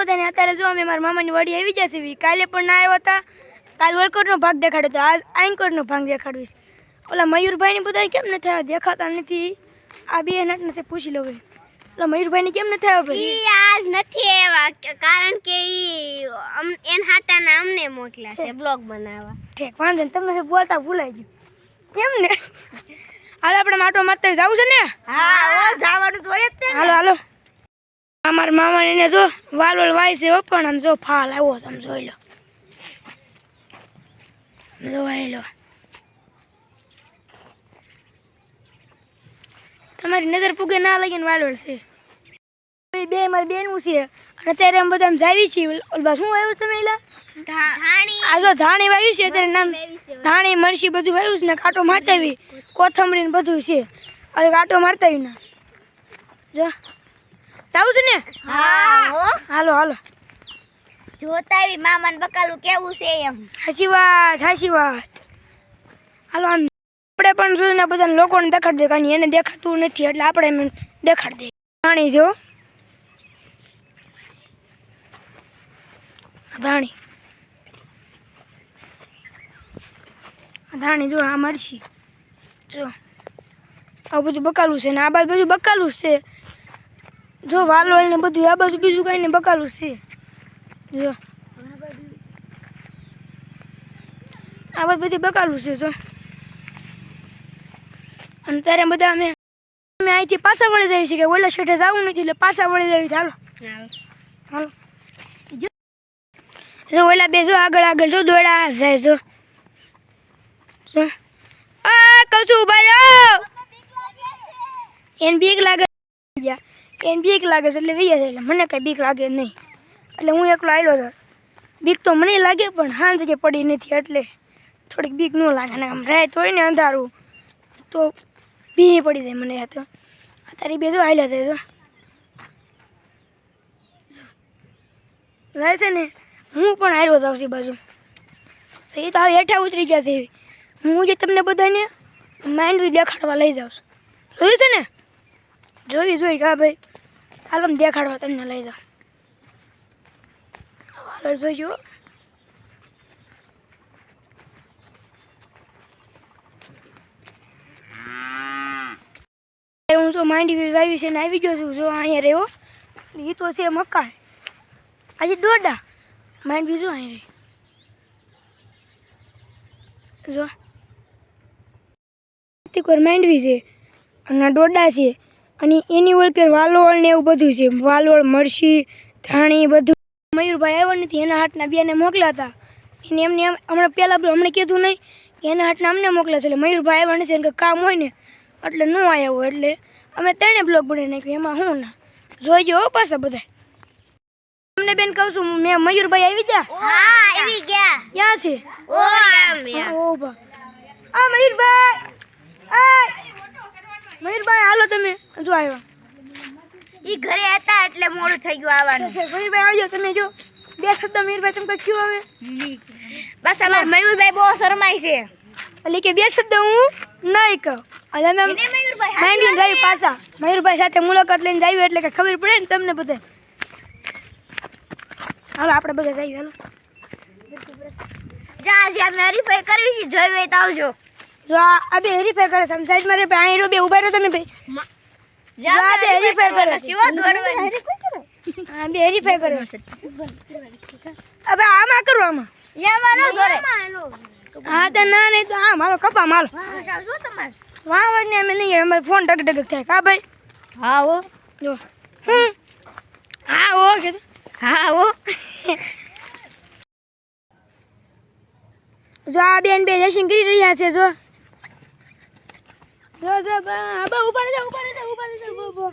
બધાને અત્યારે જો અમે મારા મામાની વાડી આવી જશે વી કાલે પણ ના આવ્યા હતા. કાલ વલકોટનો ભાગ દેખાડ્યો હતો આજ આંકોટનો ભાગ દેખાડવીશ. ઓલા મયુરભાઈને બધા કેમ ન થયા દેખાતા નથી. આ બે નાટને છે પૂછી લો ભાઈ ઓલા મયુરભાઈને કેમ ન થયા ભાઈ? ઈ આજ નથી એવા કારણ કે ઈ એન હાટાના અમને મોકલ્યા છે બ્લોગ બનાવવા. ઠીક વાંધો તમને બોલતા ભૂલાઈ ગયું. કેમ ને? હાલો આપણે માટો મારતા જવું છે ને? હા જવાનું તો હોય જ હાલો હાલો. અમારા મામા એને જો વાલ વાલ વાય છે પણ આમ જો ફાલ આવ્યો છે આમ જોઈ લો. લો. તમારી નજર પૂગે ના લાગીને વાલ વાલ છે. બે મારી બેનું છે. અને અત્યારે અમે બધા જાવી છીએ. ઓલબા શું આવ્યું તમે એલા? આ જો ધાણી વાવ્યું છે અત્યારે નામ ધાણી મરસી બધું વાવ્યું છે ને કાંટો મારતા આવી. કોથમરી ને બધું છે. અરે કાંટો મારતા આવી ના. જો. જાવું છે ને? હા હો. હાલો હાલો. જોતા આવી મામાને બકાલું કેવું છે એમ. સાચી વાત સાચી વાત. હાલો આપણે પણ જોઈને બધા લોકોને દેખાડ દે કારણ એને દેખાતું નથી એટલે આપણે એમ દેખાડ દે. ધાણી જો. અદાણી ધાણી. જો આ મરશી જો. આ બધું બકાલું છે ને આ બાજુ બધું બકાલું જ છે. જો વાલ ને બધું આ બાજુ બીજું કઈ ને બકાલું છે. જો. આ બધું બધી બકાલું છે જો. અને ત્યારે બધા અમે અમે અહીંથી પાછા વળી જાય છે કે ઓલા શેઠે જવું નથી એટલે પાછા વળી જાય ચાલો હાલો. હાલો. જો. જો ઓલા બે જો આગળ આગળ જો દોડા જાય જો. જો. આ કહું છું ઊભા રહો. એને બીક લાગે ગયા. એને બીક લાગે છે એટલે વૈયા એટલે મને કાંઈ બીક લાગે નહીં. એટલે હું એકલો આવેલો હતો બીક તો મને લાગે પણ હાંજ જે પડી નથી એટલે થોડીક બીક ન લાગે. ને આમ રાત હોય ને અંધારું, તો બી પડી જાય મને તો તારી બે જો આવેલા થાય તો છે ને, હું પણ આવ્યો હતો છું બાજુ. તો એ તો હવે હેઠા ઉતરી ગયા છે. હું જે તમને બધાને માંડવી દેખાડવા લઈ જાઉં છું. જોયું છે ને? જોઈ જોઈ કા ભાઈ. હાલો દેખાડવા તમને લઈ જાઉં. હાલો જોઈજો હું જો માંડવી વાવી છે ને આવી ગયો છું, જો અહીંયા રહ્યો. એ તો છે મકાન. આજે દોડા માંડવી જો અહીંયા જો. માંડવી છે, અને દોડા છે. અને એની ઓળખે વાલોળ ને એવું બધું છે. વાલોળ મરસી ધાણી બધું. મયુરભાઈ આવ્યો નથી એના હાથના બેને મોકલ્યા હતા એને એમને એમ હમણાં પહેલાં અમને કીધું નહીં કે એના હાથના અમને મોકલ્યા છે એટલે મયુરભાઈ આવ્યા નથી કંઈ કામ હોય ને એટલે ન આવ્યા હોય. એટલે અમે ત્રણે બ્લોગ બનાવી નાખ્યું એમાં હું ના. જોઈજો હો પાછા બધા તમને બેન કહું છું મેં મયુરભાઈ આવી ગયા? હા આવી ગયા. ક્યાં છે? ઓ રામ ઓ બા આ મયુરભાઈ. હાલો તમે. જો આવ્યા. ઈ ઘરે હતા એટલે મોડું થઈ ગયું આવવાનું. મયુરભાઈ આવજો તમે જો. બે શબ્દ મયુરભાઈ તમે કઈ થયું હવે? બસ અમાર મયુરભાઈ બહુ શરમાય છે. એટલે કે બે શબ્દ હું નહીં કહું. એને મયુરભાઈ માંડીને જાય પાછા. મયુરભાઈ સાથે મુલાકાત લઈને જાય એટલે કે ખબર પડે ને તમને બધે. હાલો આપણે બધા જઈએ હાલો. જા આજે અમે હરીફાઈ કરવી છે. જોઈ હોય તો આવજો. આ આ બે હરીફાઈ કરે છે આમ સાઈડમાં રે બે ઊભા રહ્યો તમે ભાઈ. હરીફાઈ કરે. શિવા દોડવાની. હા બે હરીફાઈ કરે. હવે આમાં કરો આમાં. દોડે હા તો ના નહીં તો હા મારો કપા મારો. શું તમારે? વાહ વાહ ને અમે નહીં અમારે ફોન ટક ટક થાય. કા ભાઈ? હા હો. જો. હમ. હા ઓ કીધું હા હો. જો આ બેન બે રેસિંગ કરી રહ્યા છે જો. જો જો બા ઉપર ઉપર ઉપર બો બો